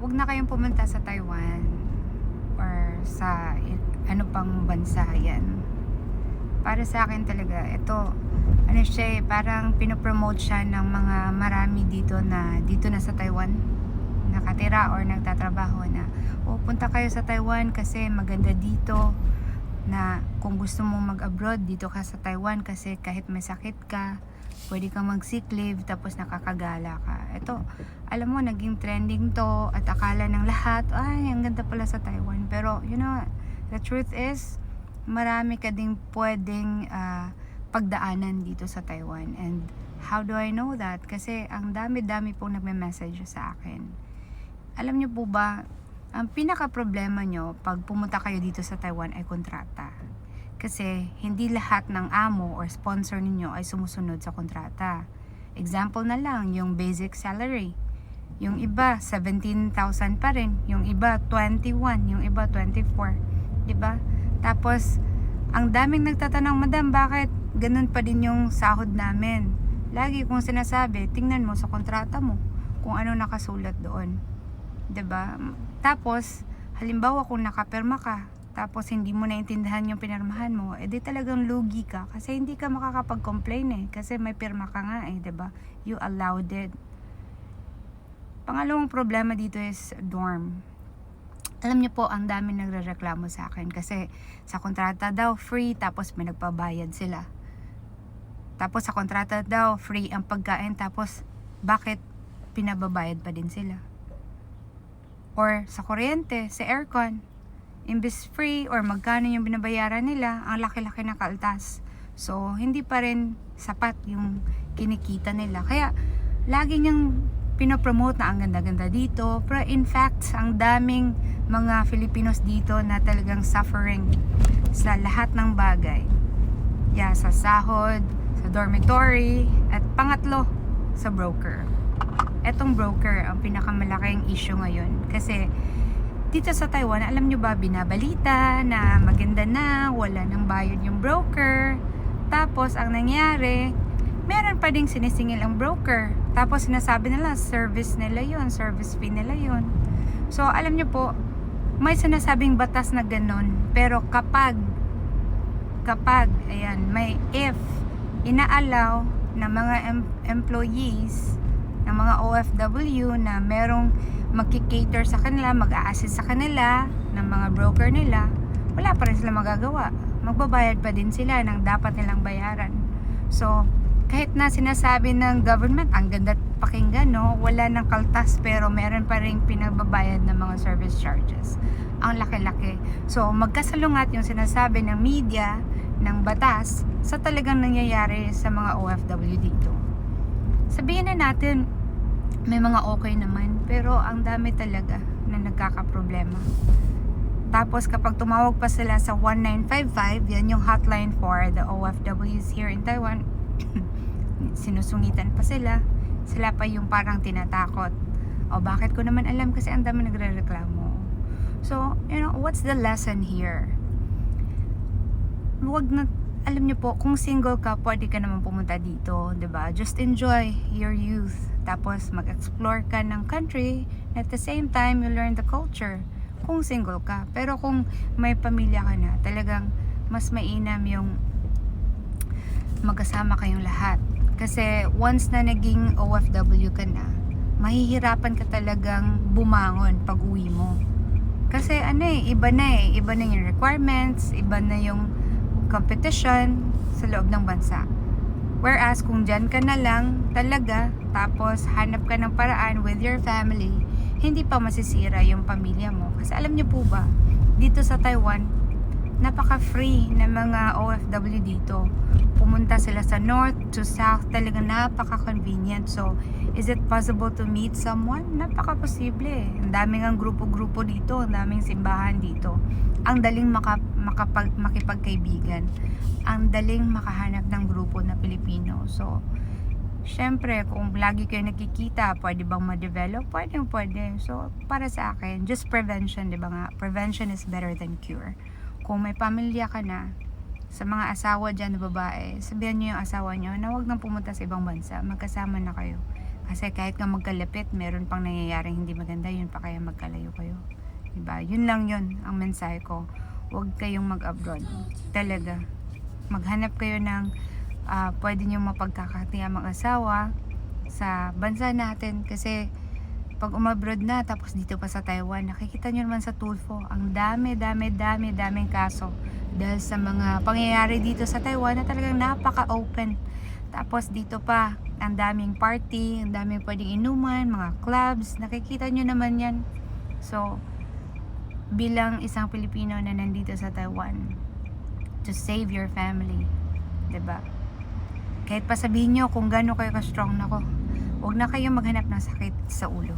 wag na kayong pumunta sa Taiwan or sa ano pang bansa yan. Para sa akin talaga, ito, ano siya eh, parang pinopromote siya ng mga marami dito na dito na sa Taiwan nakatira or nagtatrabaho na o punta kayo sa Taiwan kasi maganda dito na kung gusto mong mag-abroad dito ka sa Taiwan kasi kahit may sakit ka pwede kang mag sick leave tapos nakakagala ka. Ito alam mo naging trending to at akala ng lahat ay ang ganda pala sa Taiwan. Pero you know the truth is marami ka ding pwedeng ah, pagdaanan dito sa Taiwan. And how do I know that? Kasi ang dami-dami pong nagme-message sa akin. Alam niyo po ba, ang pinaka problema nyo pag pumunta kayo dito sa Taiwan ay kontrata. Kasi hindi lahat ng amo or sponsor ninyo ay sumusunod sa kontrata. Example na lang, yung basic salary. Yung iba, 17,000 pa rin. Yung iba, 21. Yung iba, 24. 'Di ba? Tapos, ang daming nagtatanong, Madam, bakit ganun pa din yung sahod namin? Lagi kong sinasabi, tingnan mo sa kontrata mo kung ano nakasulat doon. 'Di ba? Tapos, halimbawa kung nakapirma ka, tapos hindi mo naintindihan yung pinirmahan mo, edi talagang lugi ka kasi hindi ka makakapag-complain eh kasi may pirma ka nga eh, 'di ba? You allowed it. Pangalawang problema dito is dorm. Alam niyo po, ang dami nagrereklamo sa akin kasi sa kontrata daw free tapos may nagpabayad sila. Tapos sa kontrata daw free ang pagkain tapos bakit pinababayad pa din sila? Or sa kuryente, sa aircon. Imbes free or magkano yung binabayaran nila, ang laki-laki na kaltas. So, hindi pa rin sapat yung kinikita nila. Kaya, lagi niyang pinopromote na ang ganda-ganda dito. Pero in fact, ang daming mga Filipinos dito na talagang suffering sa lahat ng bagay. Yeah, sa sahod, sa dormitory, at pangatlo, sa broker etong broker ang pinakamalaking issue ngayon. Kasi dito sa Taiwan, alam nyo ba, binabalita na maganda na, wala nang bayad yung broker. Tapos, ang nangyari, meron pa ding sinisingil ang broker. Tapos, sinasabi nila, service nila yon service fee nila yon So, alam nyo po, may sinasabing batas na ganun. Pero kapag, kapag, ayan, may if, inaalaw na mga em- employees ng mga OFW na merong magkikater sa kanila, mag-a-assist sa kanila ng mga broker nila, wala pa rin sila magagawa. Magbabayad pa din sila ng dapat nilang bayaran. So, kahit na sinasabi ng government, ang ganda pakinggan, no? Wala ng kaltas pero meron pa rin pinagbabayad ng mga service charges. Ang laki-laki. So, magkasalungat yung sinasabi ng media, ng batas, sa talagang nangyayari sa mga OFW dito sabihin na natin may mga okay naman pero ang dami talaga na nagkakaproblema. Tapos kapag tumawag pa sila sa 1955 yan yung hotline for the OFWs here in Taiwan. Sinusungitan pa sila. Sila pa yung parang tinatakot. O bakit ko naman alam kasi ang dami nagre-reklamo. So you know what's the lesson here? Wag na alam niyo po, kung single ka, pwede ka naman pumunta dito, 'di ba? Just enjoy your youth. Tapos mag-explore ka ng country, at the same time you learn the culture. Kung single ka. Pero kung may pamilya ka na, talagang mas mainam yung magkasama kayong lahat. Kasi once na naging OFW ka na, mahihirapan ka talagang bumangon pag uwi mo. Kasi ano eh, iba na eh. Iba na yung requirements, iba na yung competition sa loob ng bansa. Whereas kung dyan ka na lang talaga, tapos hanap ka ng paraan with your family, hindi pa masisira yung pamilya mo. Kasi alam niyo po ba, dito sa Taiwan, napaka-free ng mga OFW dito. Pumunta sila sa north to south, talaga napaka-convenient. So, is it possible to meet someone? Napaka-posible. Ang daming ang grupo-grupo dito, ang daming simbahan dito. Ang daling maka, makapag, makipagkaibigan. Ang daling makahanap ng grupo na Pilipino. So, syempre, kung lagi kayo nakikita, pwede bang ma-develop? Pwede, pwede. So, para sa akin, just prevention, di ba nga? Prevention is better than cure. Kung may pamilya ka na, sa mga asawa dyan na babae, sabihan nyo yung asawa nyo na huwag nang pumunta sa ibang bansa. Magkasama na kayo. Kasi kahit nga magkalapit, meron pang nangyayaring hindi maganda, yun pa kaya magkalayo kayo. Diba? Yun lang yun ang mensahe ko. Huwag kayong mag-abroad. Talaga. Maghanap kayo ng ah, pwede nyo mapagkakatiyan mag-asawa sa bansa natin. Kasi pag umabroad na, tapos dito pa sa Taiwan, nakikita nyo naman sa Tulfo, ang dami, dami, dami, daming kaso. Dahil sa mga pangyayari dito sa Taiwan na talagang napaka-open. Tapos dito pa, ang daming party, ang daming pwedeng inuman, mga clubs, nakikita nyo naman yan. So, bilang isang Pilipino na nandito sa Taiwan, to save your family, ba? Kahit pa sabihin nyo kung gaano kayo ka-strong nako, huwag na kayo maghanap ng sakit sa ulo.